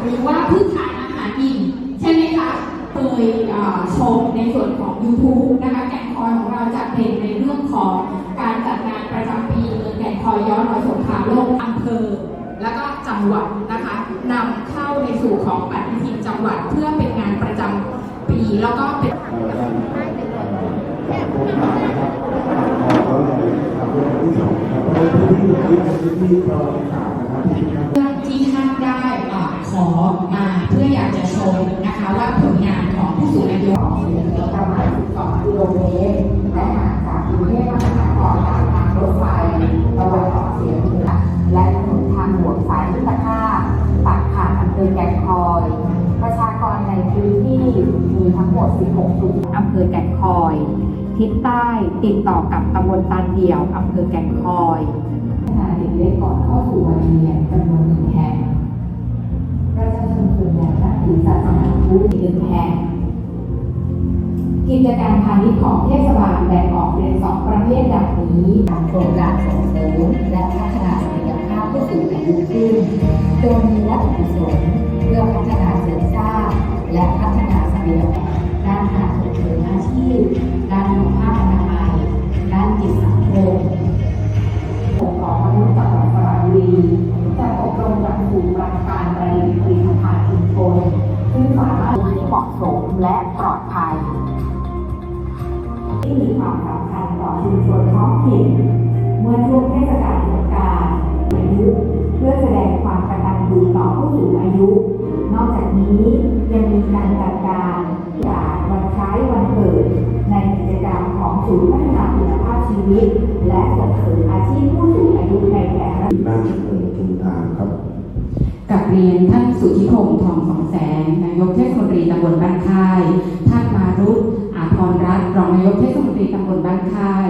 หรือว่าพืชทานอาหารอิ่มใช่ไหมคะเคยชมในส่วนของ YouTube นะคะแก่นคอยของเราจะเป็นในเรื่องของการจัดงานประจำปีเมืองแก่นคอยย้อนรอยสงครามโลกอำเภอ แล้วก็จังหวัดนะคะนำเข้าในสู่ของปฏิทินจังหวัดเพื่อเป็นงานประจำปีแล้วก็เป็นเรื่องที่ท่านได้ ขอมาเพื่ออยากจะชมนะคะว่าผลงานของผู้สูงอายุเหลือประมาณ 12 กิโลเมตร และห่างจากกรุงเทพมหานครทางทางรถไฟตะวันออกเฉียงเหนือและถนนทางหลวงสายมิตรภาพตัดผ่านอำเภอแก่งคอย ประชากรในพื้นที่มีทั้งหมด 16จุดอำเภอแก่งคอย ทิศใต้ติดต่อกับตำบลตันเดี่ยวอำเภอแก่งคอยขณะเด็กเล็กก่อนเข้าสู่วัยเรียนจำนวนาสนาพุทธหนึ่งแพงกิจการพาณิชย์ของเทศบาลแบ่งออกเป็นสองประเภทดังนี้โครงการส่งเสริมและพัฒนาศักยภาพผู้สูงอายุขึ้น โดยมีวัตถุประสงค์เพื่อพัฒนาเสริมสร้างและพัฒนาศักยภาพด้านการส่งเสริมอาชีพด้านสุขภาพ และปลอดภัย ที่มีความสำคัญต่อชุมชนท้องถิ่นเมื่อช่วงเทศกาลสงกรานต์อายุเพื่อแสดงความกตัญญูต่อผู้สูงอายุ นอกจากนี้ยังมีการจัดการจากวันคล้ายวันเกิด ในกิจกรรมของศูนย์พัฒนาคุณภาพชีวิต และส่งเสริมอาชีพผู้สูงอายุในแต่ละบ้านเมืองชุมทางครับกับเรียนท่านสุทธิพงศ์ทองสองแสงนายกเทศมนตรีตำบลบ้านค่าย ท่านมารุตอาพรรัตน์รองนายกเทศมนตรีตำบลบ้านค่าย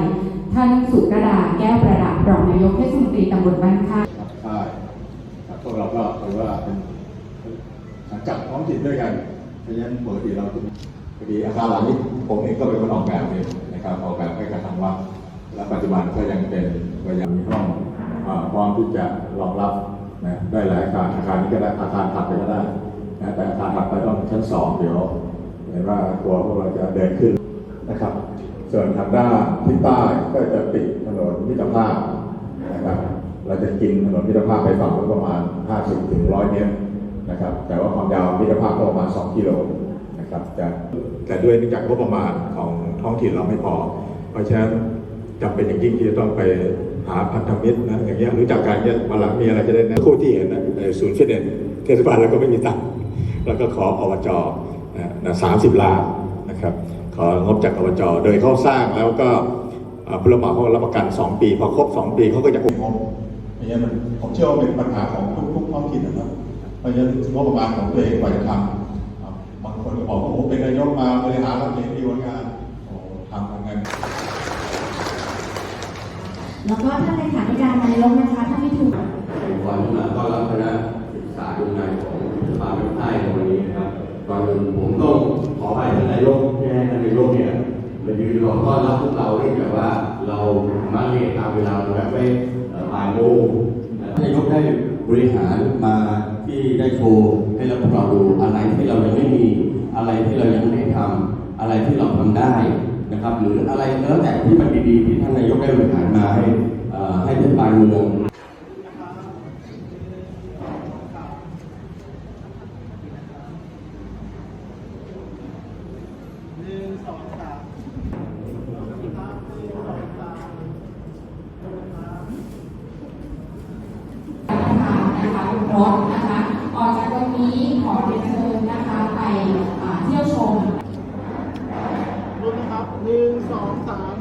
ท่านสุกระดาแก้วประดับรองนายกเทศมนตรีตำบลบ้านค่ายครับใช่พวกเราก็ถือว่าเป็นสังกัดท้องถิ่นด้วยกัน เพราะฉะนั้นปกติเราจะพอดีอาคารหลังนี้ผมเองก็เป็นคนออกแบบเองนะครับออกแบบให้กับทางวัดและปัจจุบันก็ยังเป็นก็ยังมีห้องอ่าพร้อมที่จะรองรับนะได้หลายอาคารอาคารนี้ก็ได้อาคารถัดไปก็ได้ นะแต่อาคารถัดไปต้องชั้นสองเดี๋ยวเห็นว่ากลัวพวกเราจะเดินขึ้นนะครับ ส่วนทางด้านทิศใต้ก็จะติดถนนมิตรภาพนะครับ เราจะกินถนนมิตรภาพไปฝั่งประมาณ 50ถึง100 เมตรนะครับ แต่ว่าความยาวมิตรภาพก็ประมาณ 2 กิโลนะครับแต่แต่ด้วยเนื่องจากงบประมาณของท้องถิ่นเราไม่พอ เพราะฉะนั้นจำเป็นอย่างยิ่งที่จะต้องไปหาพันธมิตรนะอย่างเงี้ยรู้จักการเงี้ยวันหลังมีอะไรจะได้นะคู่ที่เห็นนะในศูนย์ฟิตเนสเทศบาลเราก็ไม่มีตังค์ แล้วก็ขออบจนะสามสิบล้านนะครับ ของบจากอบจโดยเขาสร้างแล้วก็อ่าผู้รับเหมาเขารับประกัน 2 ปี พอครบ 2 ปีเขาก็จะคงงบเพราะฉะนั้นมันผมเชื่อว่าเป็นปัญหาของทุกๆท้องถิ่นนะครับเพราะฉะนั้นงบประมาณของตัวเองกว่าจะทำบางคนก็บอกว่าโอ้เป็นนายกมาบริหารแล้วเห็นดีว่างานโอ้ทำยังไงแล้วก็ท่านเลขาธิการนายกนะคะ เนี่ยมายืนรอต้อนรับพวกเราเนื่องจากว่าเรามาเรียนตามเวลาแบบไม่เอ่อบ่ายโมงท่านนายกได้บริหารมาที่ได้โชว์ให้เราพวกเราดูอะไรที่เรายังไม่มีอะไรที่เรายังไม่ได้ทำอะไรที่เราทำได้นะครับ หรืออะไรแล้วแต่ที่มันดีๆที่ท่านนายกได้บริหารมาให้ให้เทศบาลเมือง นะคะรถนะคะออกจากตรงนี้ขอเรียนเชิญนะคะไปเที่ยวชมรุ่นนะครับหนึ่งสองสาม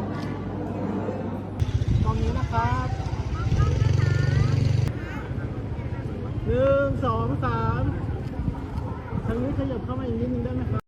ตรงนี้นะครับหนึ่งสองสามทางนี้ขยับเข้ามาอีกนิดนึงได้ไหมครับ